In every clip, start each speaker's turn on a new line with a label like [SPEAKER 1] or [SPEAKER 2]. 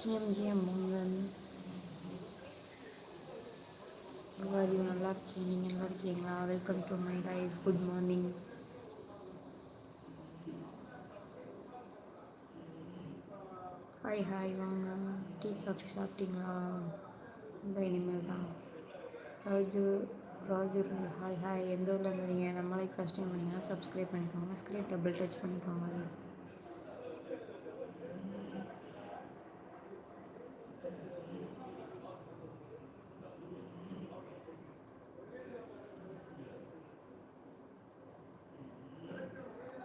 [SPEAKER 1] GM முங்கன் your நல்லா இருக்கீங்க நீங்கள் நல்லா இருக்கீங்களா welcome to my life good morning hi hi வாங்க டீ காஃபி சாப்பிட்டீங்களா இல்லை இனிமேல் தான் ராஜு ராஜு ஹாய் ஹாய் எந்த ஊரில் இருந்தீங்க நம்மளே ஃபஸ்ட் டைம் பண்ணீங்கன்னா சப்ஸ்கிரைப் பண்ணிக்கோங்க. ஸ்க்ரீன் டபுள் டச் பண்ணிக்கோங்க.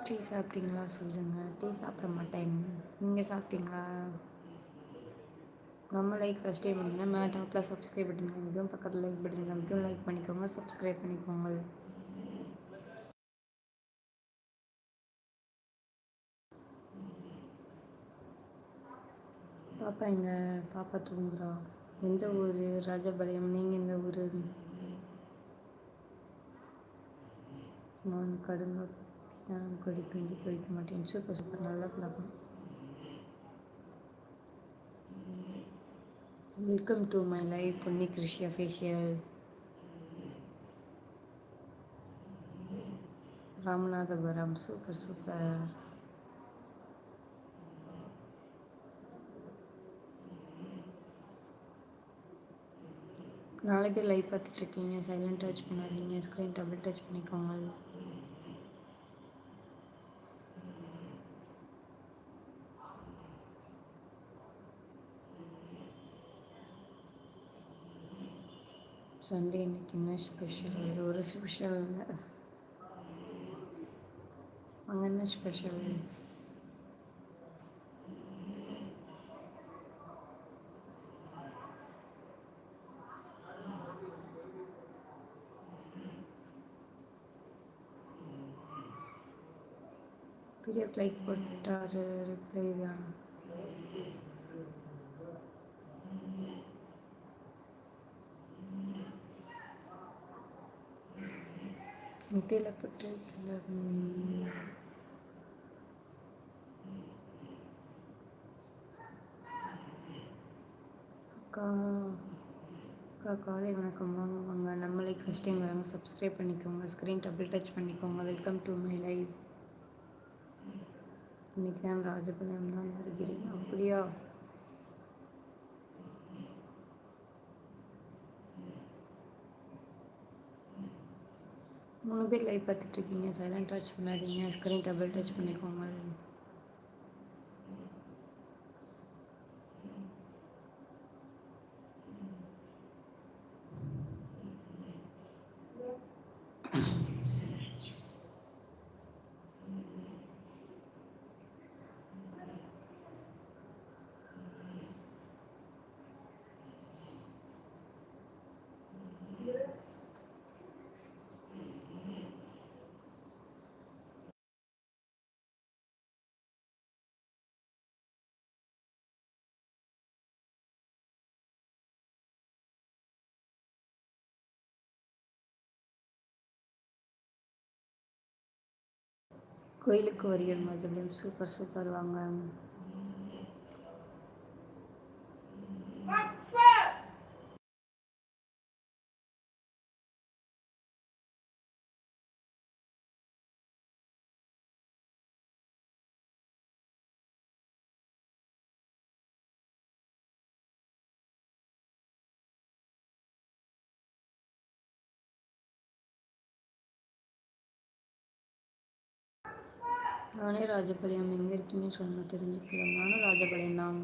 [SPEAKER 1] டீ சாப்பிட்டீங்களா? சொல்லுங்கள் டீ சாப்பிட மாட்டேன். நீங்கள் சாப்பிட்டீங்களா? நம்ம லைக் ஃபஸ்ட் டைம் பண்ணிங்கன்னா மேலே டாப்பில் சப்ஸ்கிரைப் பட்டன் காமிக்கும் பக்கத்தில் லைக் பட்டன் காமிக்கும் லைக் பண்ணிக்கோங்க சப்ஸ்கிரைப் பண்ணிக்கோங்க. பாப்பா எங்க? பாப்பா தூங்குறா. எந்த ஊர்? ராஜபாளையம். நீங்கள் எந்த ஊர்? நான் கடுங்க. தான் குடிப்பேன் டீ குடிக்க மாட்டேன். சூப்பர் சூப்பர் நல்ல பழக்கம். Welcome to my life Ponni Krishi official Ramanathapuram super super நாலு பேர் லைவ் பார்த்துட்ருக்கீங்க சைலண்ட் டச் பண்ணாதீங்க. ஸ்க்ரீன் டபுள் டச் பண்ணிக்கோங்க. சண்டே இன்னைக்கு என்ன ஸ்பெஷல் ஒரு ஸ்பெஷல் இல்லை. அங்கே என்ன ஸ்பெஷல் வீடியோக்கு லைக் போட்டார் ரிப்ளை தான். மித்தியில் பட்டு அக்கா அக்கா காலை வணக்கம். வாங்க வாங்க. நம்மளே ஃபஸ்ட் டைம் வராங்க. சப்ஸ்கிரைப் பண்ணிக்கோங்க. ஸ்க்ரீன் டபுள் டச் பண்ணிக்கோங்க. வெல்கம் டு மை லைவ் இன்றைக்கி நான் ராஜபாளையம் தான் வருகிறேன். அப்படியா? மூணு பேர் லைவ் பார்த்துட்ருக்கீங்க சைலண்ட் டச் பண்ணாதீங்க. ஸ்க்ரீன் டபுள் டச் பண்ணிக்கோங்க. கோயிலுக்கு வருகிறோம் ராஜபாளையம் சூப்பர் சூப்பர். வாங்க. நானே ராஜபாளையம் எங்கே இருக்கீங்கன்னு சொல்லுங்கள் தெரிஞ்சுக்கலாம் நானும் ராஜபாளையம் தான்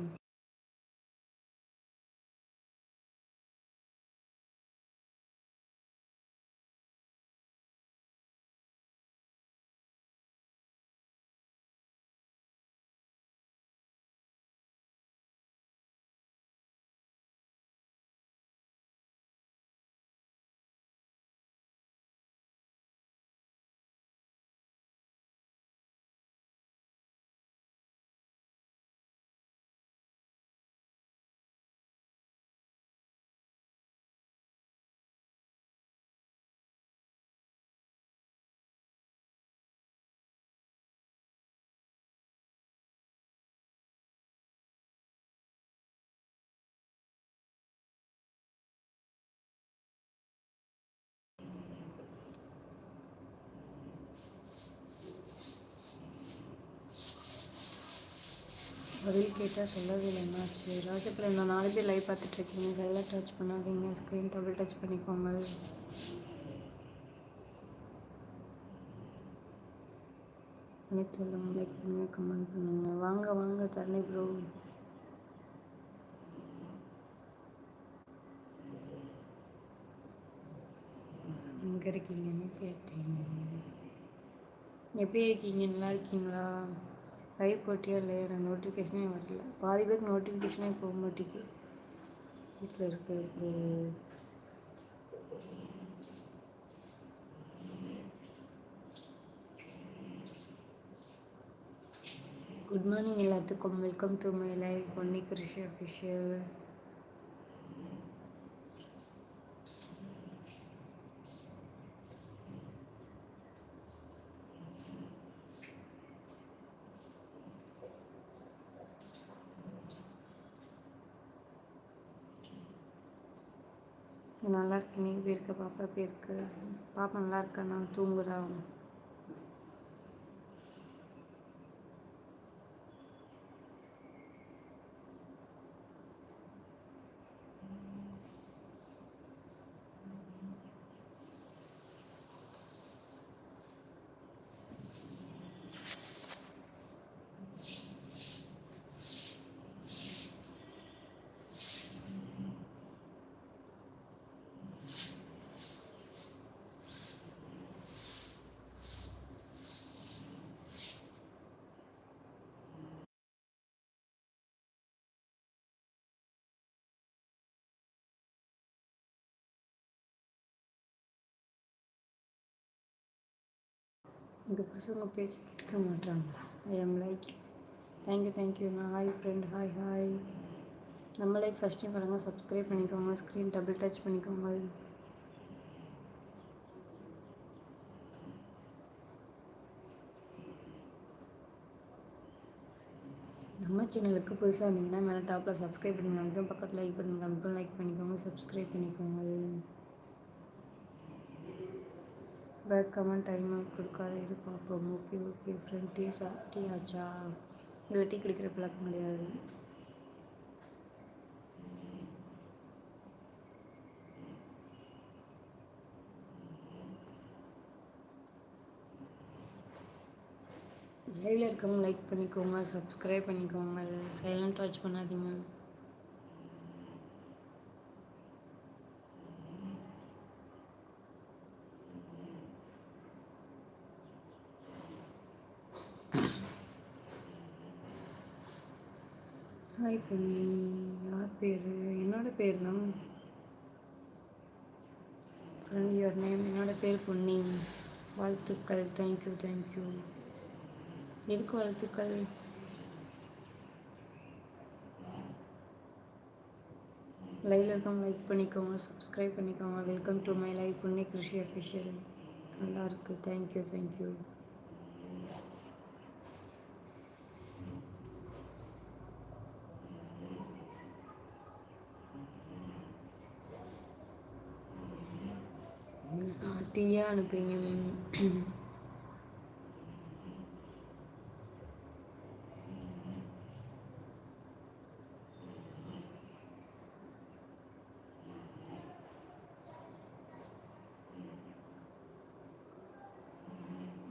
[SPEAKER 1] பதில் கேட்டால் சொல்லவே இல்லை என்னாச்சு ராஜப்பிள்ளை நான் நாலு பேர் லைவ் பார்த்துட்ருக்கீங்க செல்லை டச் பண்ணாதீங்க. ஸ்க்ரீன் டபுள் டச் பண்ணிக்கோங்க. அனைத்து லைக் பண்ணுங்கள் கமெண்ட் பண்ணுங்கள் வாங்க வாங்க தரணி ப்ரோ எங்கே இருக்கீங்கன்னு கேட்டீங்க எப்படி இருக்கீங்க? நல்லா இருக்கீங்களா? லைவ் போட்டியா இல்லையா எனக்கு நோட்டிஃபிகேஷனே வரல. பாதி பேருக்கு நோட்டிஃபிகேஷனே போக மாட்டேங்குது. வீட்டில் இருக்க குட் மார்னிங் எல்லாத்துக்கும். Welcome to my life Ponni Krishi official நல்லா இருக்கு நீ எப்படி இருக்க? பாப்பா எப்படி இருக்கு? பாப்பா நல்லா இருக்கா நான் இங்கே பசங்க பேச்சு கேட்க மாட்டாங்களா I am like thank you தேங்க்யூண்ணா ஹாய் ஃப்ரெண்ட் ஹாய் ஹாய் நம்ம லைக் ஃபஸ்ட் டைம் பாருங்கள் சப்ஸ்கிரைப் பண்ணிக்கோங்க ஸ்க்ரீன் டபுள் டச் பண்ணிக்கோங்க. நம்ம சேனலுக்கு புதுசாக வந்தீங்கன்னா மேலே டாப்பில் சப்ஸ்கிரைப் பண்ணுங்க பக்கத்தில் லைக் பண்ணி காமிக்கும் லைக் பண்ணிக்கோங்க சப்ஸ்கிரைப் பண்ணிக்கோங்க. பேக் கமெண்ட் டைம் கொடுக்காத இரு பார்ப்போம் ஓகே ஓகே ஃப்ரெண்ட் டீ சா டீ ஆச்சா? இல்லை டீ குடிக்கிற பழக்கம் கிடையாது. லைவில் இருக்கவங்க லைக் பண்ணிக்கோங்க சப்ஸ்கிரைப் பண்ணிக்கோங்க. சைலண்ட் வாட்ச் பண்ணாதீங்க. ஹாய் பொன்னி யார் பேர்? என்னோட பேர் தான் ஃப்ரெண்ட் யுவர் நேம் என்னோட பேர் பொன்னி. வாழ்த்துக்கள். தேங்க்யூ தேங்க்யூ எதுக்கு வாழ்த்துக்கள்? லைவில் இருக்கவங்க லைக் பண்ணிக்கோங்க சப்ஸ்கிரைப் பண்ணிக்கோங்க. Welcome to my life Ponni Krishi official நல்லா இருக்குது தேங்க்யூ தேங்க்யூ டீயாக அனுப்புறீங்க?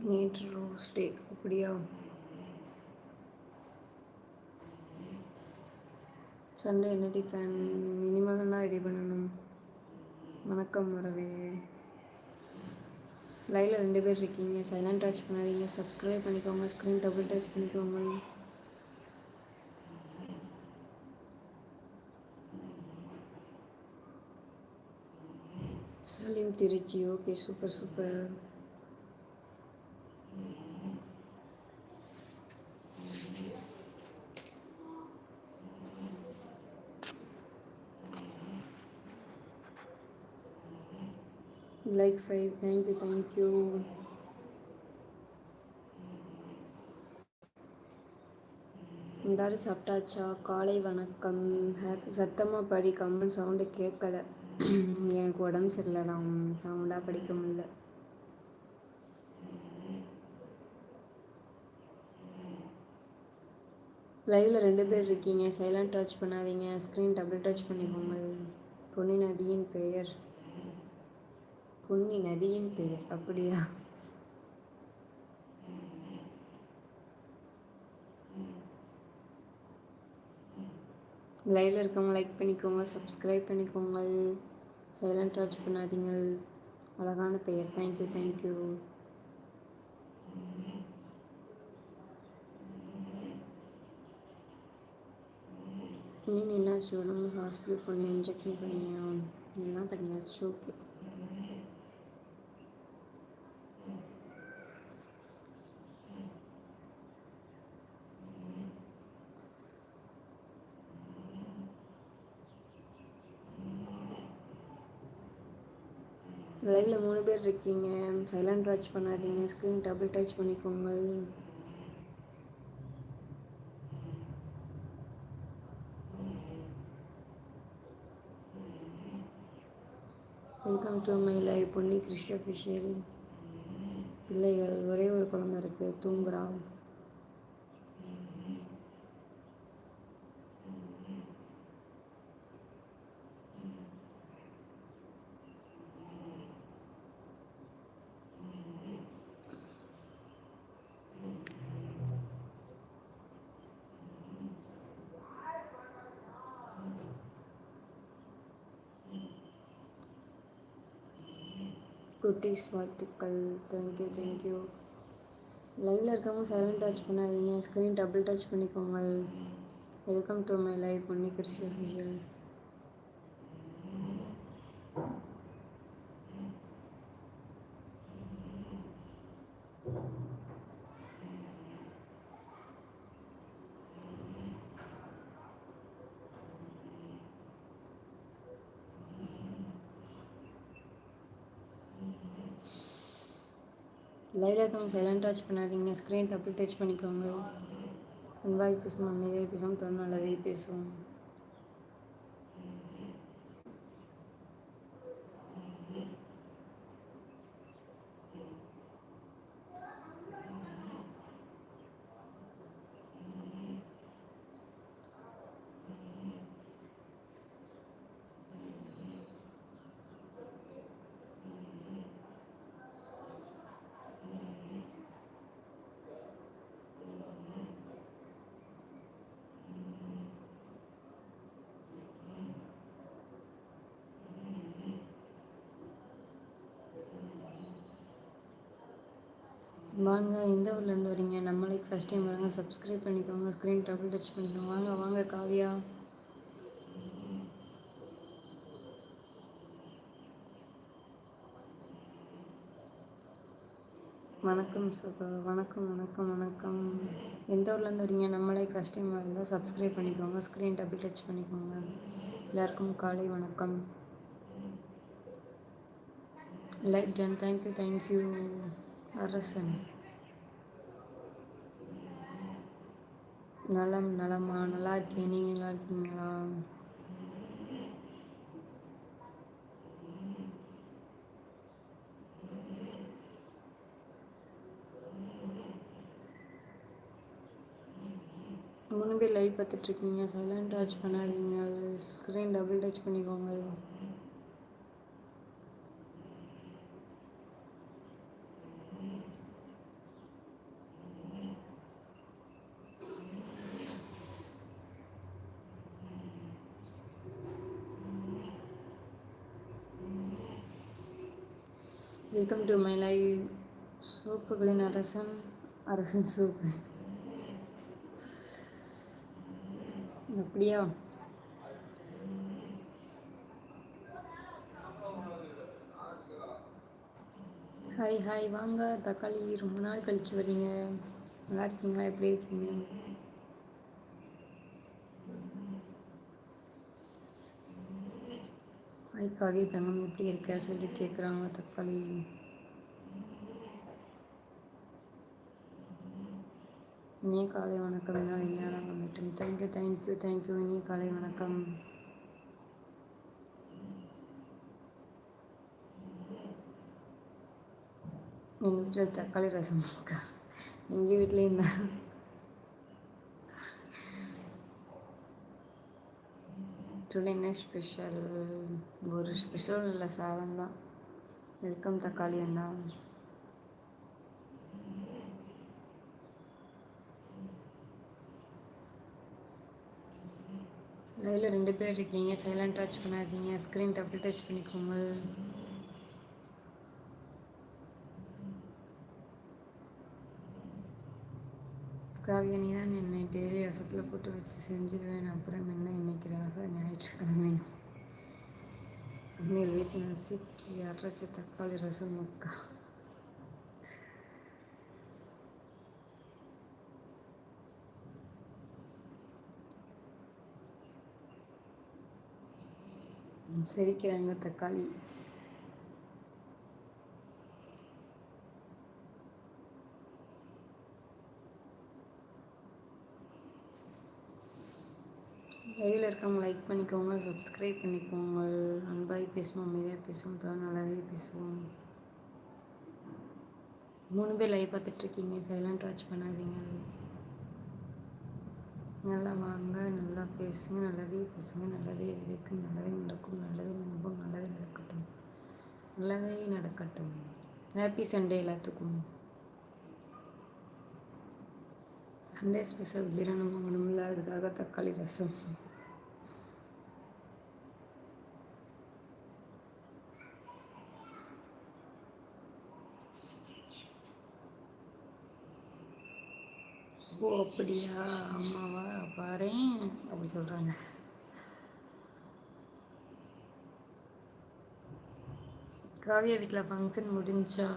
[SPEAKER 1] நேற்று ரோஸ் டே அப்படியா? சண்டே என்ன டிஃபன்? இனிமேல் தான் ரெடி பண்ணணும். வணக்கம் வரவே லைவில் ரெண்டு பேர் இருக்கீங்க. சைலண்ட் டச் பண்ணாதீங்க. சப்ஸ்கிரைப் பண்ணிக்கோங்க. ஸ்க்ரீன் டபுள் டச் பண்ணிக்கோங்க. Salim Trichy. Okay super super. Like five thank you thank you எல்லாரும் சாப்பிட்டாச்சா? காலை வணக்கம். ஹாப்பி சத்தமாக படி கம்மன் சவுண்டு கேட்கல எனக்கு உடம்பு சரியில்லை நான் சவுண்டாக படிக்க முடியல. லைவில் ரெண்டு பேர் இருக்கீங்க. சைலண்ட் டச் பண்ணாதீங்க. ஸ்க்ரீன் டபுள் டச் பண்ணிக்கோங்க. பொன்னி நதியின் பெயர். பொன்னி நதியின் பெயர். அப்படியா? லைவில் இருக்கவங்க லைக் பண்ணிக்கோங்க சப்ஸ்கிரைப் பண்ணிக்கோங்க. சைலண்ட் வாட்ச் பண்ணாதீங்க. அழகான பெயர். தேங்க்யூ தேங்க்யூ மீன் என்னாச்சு உடம்பு ஹாஸ்பிட்டல் பண்ணி இன்ஜெக்ஷன் பண்ணியா? எல்லாம் பண்ணியாச்சு. ஓகே லைவில் மூணு பேர் இருக்கீங்க. சைலண்ட் வாட்ச் பண்ணாதீங்க. ஸ்க்ரீன் டபுள் டச் பண்ணிக்கோங்க. Welcome to my live Ponni Krishna official பிள்ளைகள் ஒரே ஒரு குழந்தை இருக்குது தூங்குறான் குட்டீஸ் வாழ்த்துக்கள். தேங்க்யூ தேங்க்யூ லைவில் இருக்கவங்க சைலண்ட் டச் பண்ணாதீங்க. ஸ்க்ரீன் டபுள் டச் பண்ணிக்கோங்க. Welcome to my live Ponni Krishna official லைவில் இருக்கவங்க சைலண்ட் டச் பண்ணாதீங்க. ஸ்க்ரீன் டபுள் டச் பண்ணிக்கோங்க. அன்பாய் பேசும் அமைதியாக பேசும் தொழில் நல்லதே பேசுவோம். வாங்க எந்த ஊர்லேருந்து வரீங்க? நம்மளுக்கு ஃபஸ்ட் டைம் வரங்க சப்ஸ்கிரைப் பண்ணிக்கோங்க ஸ்க்ரீன் டபுள் டச் பண்ணிக்கோங்க. வாங்க வாங்க காவியா. வணக்கம் சுகா வணக்கம் வணக்கம் வணக்கம். எந்த ஊர்லேருந்து வரீங்க? நம்மளே ஃபஸ்ட் டைம் இருந்தால் சப்ஸ்கிரைப் பண்ணிக்கோங்க ஸ்க்ரீன் டபுள் டச் பண்ணிக்கோங்க. எல்லாருக்கும் காலை வணக்கம். லைக் டன் தேங்க்யூ தேங்க்யூ அரசன். நலம் நலமா? நல்லா இருக்கேன் நீங்கள் நல்லா இருக்கீங்களா? மூணு பேர் லைவ் பார்த்துட்ருக்கீங்க சைலண்ட் டச் பண்ணாதீங்க. ஸ்க்ரீன் டபுள் டச் பண்ணிக்கோங்க. வெல்கம் டு மை லைவ் சோப்புகளின் அரசன் அரசன் சோப்பு. அப்படியா? ஹாய் ஹாய் வாங்க தக்காளி ரொம்ப நாள் கழிச்சு வரீங்க. நல்லா இருக்கீங்களா? எப்படி இருக்கீங்க? ஹாய் காவிய தங்கம். எப்படி இருக்க? சொல்லி கேட்குறாங்க தக்காளி. இனிய காலை வணக்கம். நாள் இனிய நாள் அமையட்டும் தேங்க்யூ தேங்க்யூ தேங்க்யூ இனிய காலை வணக்கம். எங்கள் வீட்டில் தக்காளி ரசம் இருக்கா? எங்கள் வீட்லேயும் தான் டுடே என்ன ஸ்பெஷல் ஒரு ஸ்பெஷல் இல்லை சாதம் தான் வெல்கம் தக்காளி அண்ணா. லைவில் ரெண்டு பேர் இருக்கீங்க. சைலண்ட் டச் பண்ணாதீங்க. ஸ்க்ரீன் டபுள் டச் பண்ணிக்கோங்க. காவியா நீ தான் என்னை டெய்லி ரசத்தில் போட்டு வச்சு செஞ்சிடுவேன் அப்புறம் என்ன இன்னைக்கு ரசம்? ஞாயிற்றுக்கிழமை. உண்மையில் வீட்டில் சிக்கி அரைச்ச தக்காளி ரசம் முக்கா. சிரிக்கிறாங்க தக்காளி. வெயில் இருக்கவங்க லைக் பண்ணிக்கோங்க சப்ஸ்கிரைப் பண்ணிக்கோங்க. அன்பாய் பேசுவோம் அமைதியாக பேசுவோம் தான் நல்லாவே பேசுவோம். மூணு பேர் லைவ் பார்த்துட்ருக்கீங்க சைலண்ட் வாட்ச் பண்ணாதீங்க. நல்லா வாங்க நல்லா பேசுங்க நல்லதே பேசுங்க நல்லதே விதைக்கும் நல்லதே நடக்கும் நல்லதே நினைப்போம் நல்லதே நடக்கட்டும். நல்லதே நடக்கட்டும். ஹாப்பி சண்டே எல்லாத்துக்கும். சண்டே ஸ்பெஷல் ஜீரணம் ஒன்றும் அதுக்காக தக்காளி ரசம் ஓ அப்படியா? அம்மாவா? பாரு அப்படி சொல்கிறாங்க காவியா வீட்டில் ஃபங்க்ஷன் முடிஞ்சா?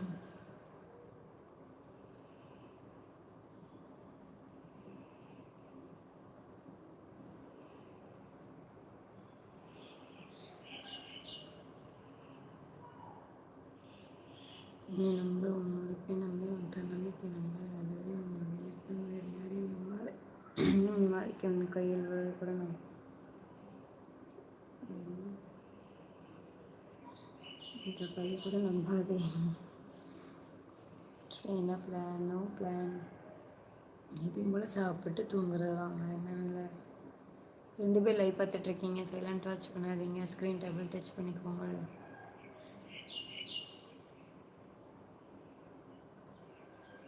[SPEAKER 1] நீ நம்ப கையில் கூட நம்ப இந்த பள்ளி கூட நம்பாதே. என்ன பிளான் நோ பிளான் எப்பயும் போல் சாப்பிட்டு தூங்குறது தான் என்ன வேலை? ரெண்டு பேர் லைவ் பார்த்துட்ருக்கீங்க. சைலண்ட் வாட்ச் பண்ணாதீங்க. ஸ்க்ரீன் டேபிள் டச் பண்ணிக்கோங்க.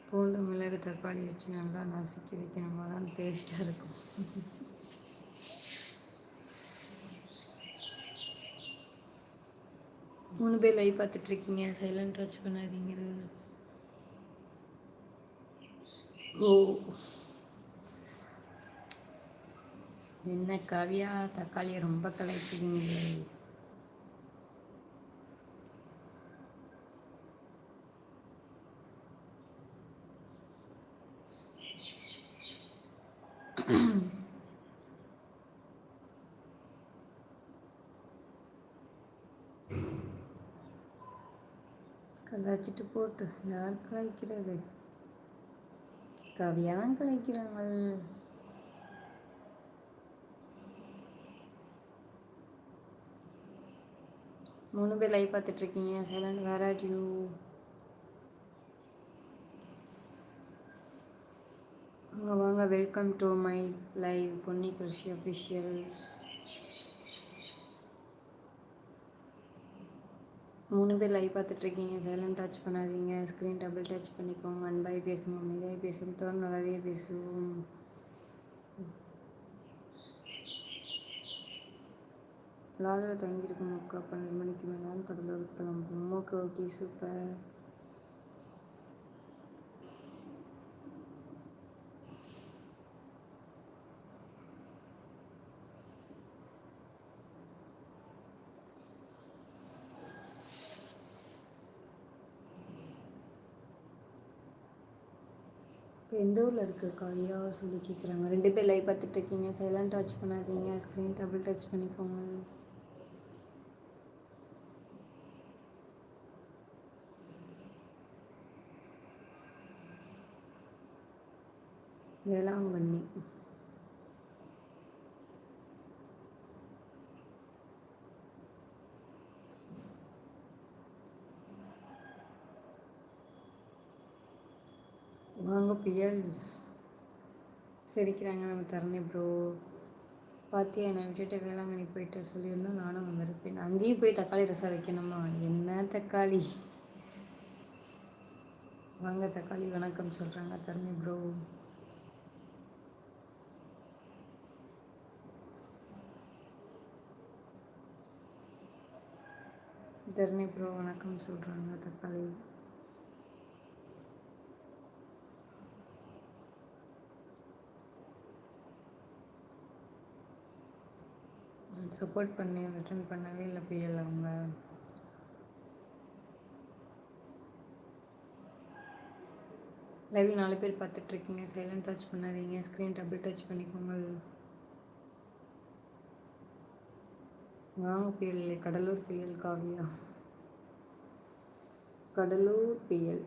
[SPEAKER 1] பூண்டு மிளகு தக்காளி வச்சு நல்லா நசுக்கி வைக்கணுமா தான் டேஸ்ட்டாக இருக்கும். மூணு பேர் லைவ் பார்த்துட்ருக்கீங்க. சைலண்ட் வாட்ச் பண்ணாதீங்க. ஓ. என்ன காவியா? தக்காளியை ரொம்ப கலைக்கிறீங்க வச்சுட்டு போட்டு யார் கலைக்கிறது கவியா தான் மூணு பேர் லைவ் பார்த்துட்ருக்கீங்க சைலண்ட் வேர் ஆர் யூ அங்கே வாங்க welcome to my live Ponni Krishi official மூணு பேர் லைவ் பார்த்துட்ருக்கீங்க. சைலண்ட் டச் பண்ணாதீங்க. ஸ்க்ரீன் டபுள் டச் பண்ணிக்கோங்க. அன்பாய் பேசுங்க அமைதியாக பேசுவோம். தோற நல்லதே பேசுவோம். லாலில் தங்கியிருக்கும். அக்கா பன்னெண்டு மணிக்கு மேலே. கடலூர் கிளம்பும் ஓகே ஓகே. சூப்பர் எந்த ஊரில் இருக்க ஐயா சொல்லி கேட்குறாங்க ரெண்டு பேர் லைவ் பார்த்துட்டு இருக்கீங்க. சைலண்ட் டச் பண்ணாதீங்க. ஸ்க்ரீன் டபுள் டச் பண்ணிக்கோங்க. வேளாங்கண்ணி வாங்க புயல் சிரிக்கிறாங்க நம்ம தரணி ப்ரோ பார்த்தியா என்னை விட்டுட்டு வேளாங்கண்ணி போயிட்டு சொல்லியிருந்தோம் நானும் வந்திருப்பேன் அங்கேயும் போய் தக்காளி ரசம் வைக்கணுமா? என்ன தக்காளி? வாங்க தக்காளி வணக்கம் சொல்கிறாங்க தரணி ப்ரோ தரணி ப்ரோ வணக்கம் சொல்கிறாங்க தக்காளி. சப்போர்ட் பண்ணி ரிட்டர்ன் பண்ணவே இல்லை புயல் அவங்க. லைவில் நாலு பேர் பார்த்துட்ருக்கீங்க சைலண்ட் டச் பண்ணாதீங்க. ஸ்க்ரீன் டபுள் டச் பண்ணிக்கோங்க. வாங்க புயல் இல்லை கடலூர் புயல் காவியா. கடலூர் புயல்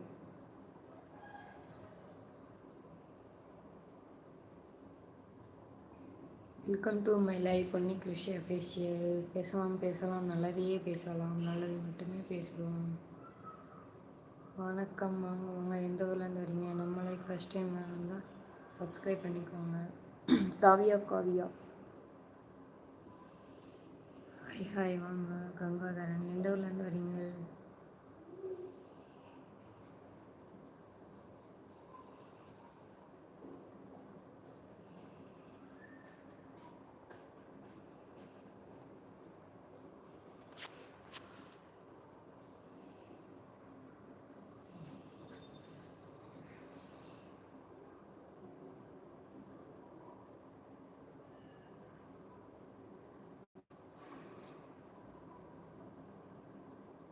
[SPEAKER 1] welcome to my life Ponni Krishi official பேசலாம் பேசலாம். நல்லதையே பேசலாம். நல்லது மட்டுமே பேசுவோம். வணக்கம். வாங்க வாங்க. எந்த ஊர்லேருந்து வரீங்க? நம்ம லைக் ஃபஸ்ட் டைம் வந்தால் சப்ஸ்கிரைப் பண்ணிக்கோங்க. காவியா காவியா. ஹாய் ஹாய் வாங்க. கங்காதரன். எந்த ஊர்லேருந்து வரீங்க?